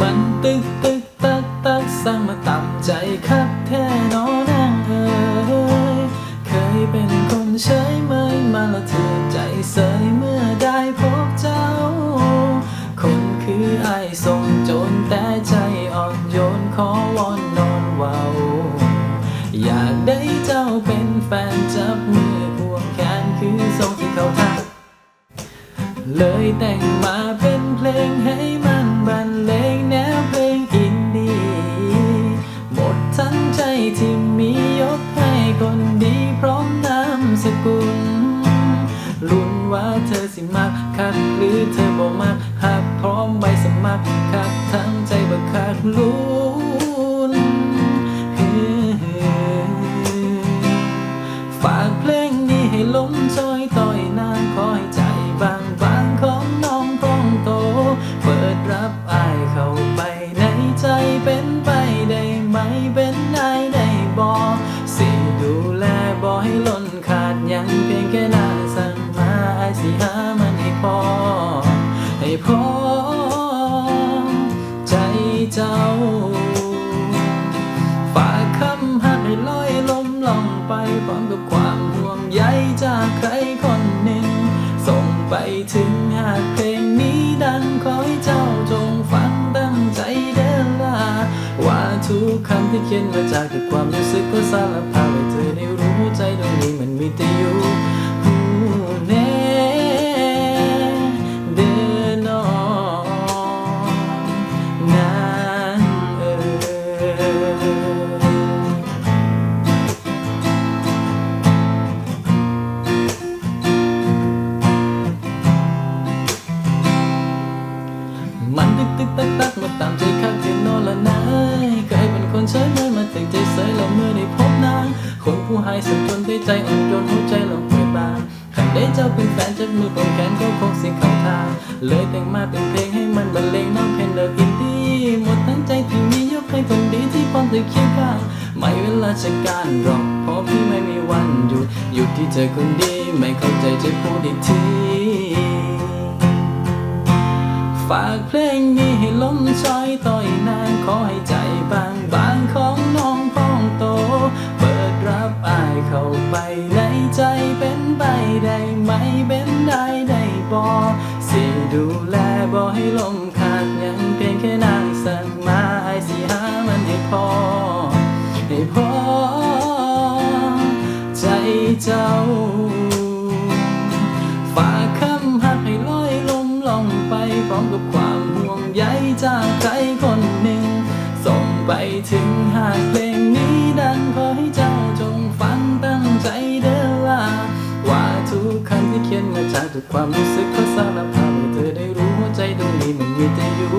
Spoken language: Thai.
มันตึกตึกตักตักสั่งมาต่ำใจครับแท้นอนางเอยเคยเป็นคนใช้เมยมาแล้วเธอใจเสยเมื่อได้พบเจ้า คนคือไอ้ทรงโจรแต่ใจอ่อนโยนขอวอนนอนเว้าอยากได้เจ้าเป็นแฟนจับมือควงแขนคือทรงที่เขาทักเลยแต่งมาเป็นเพลงให้ คนดีพร้อมนามสกุลลุ้นว่าเธอสิมักคักหรือเธอบ่มักหากพร้อมใบสมัครคักทั้งใจบ่คักลุ้นฝากเพลงนี้ให้ลมจอยต่อ สิดูแลบอให้ล้นขาดยังเพียงแค่น้าสั่งมาไอสิหามันให้พอ ให้พอใจเจ้า ฝากคำหักให้ลอยลมล่องไปพร้อมกับความห่วงใยจากใครคนหนึ่ง ส่งไปถึงหากเพลงนี้ดังขอให้เจ้าจงฟังตั้งใจเดินลาว่าทุกคำ ที่เขียนมาจากด้วยความรู้สึกก็สารภาพให้เธอได้รู้ใจตรงนี้มันมีแต่อยู่หูแน่เดินออกนางเอ่ยมันตึกตึกตักตักมาตามใจข้างที่นอนละนา เป็นคนใช้เมื่อมาตึงใจเสยแล้วเมื่อได้พบนางคนผู้ให้สัมพันด้วยใจอ่อนโยนหัวใจเราเปิดบางขันได้เจ้าเป็นแฟนจากมือปมแขนก็คงเสียงเข้าทางเลยแต่งมาเป็นเพลงให้มันบรรเลงน้องเพนเดอร์อินดี้หมดทั้งใจที่มียกให้คนดีที่พร้อมจะเคียงข้างไม่เวลาจะการหรอกเพราะพี่ไม่มีวันหยุดหยุดที่เธอคนดีไม่เข้าใจจะพูดอีกทีฝากเพลงนี้ เข้าไปในใจเป็นไปได้ไหมเป็นได้ได้บอสิดูแลบอให้ลมขาดยังเพียงแค่นางสั่งมาอายสิหามันให้พอ รู้สึกโคตรเศร้าและพาให้เธอได้รู้ว่าใจตรงนี้มันมีแต่อยู่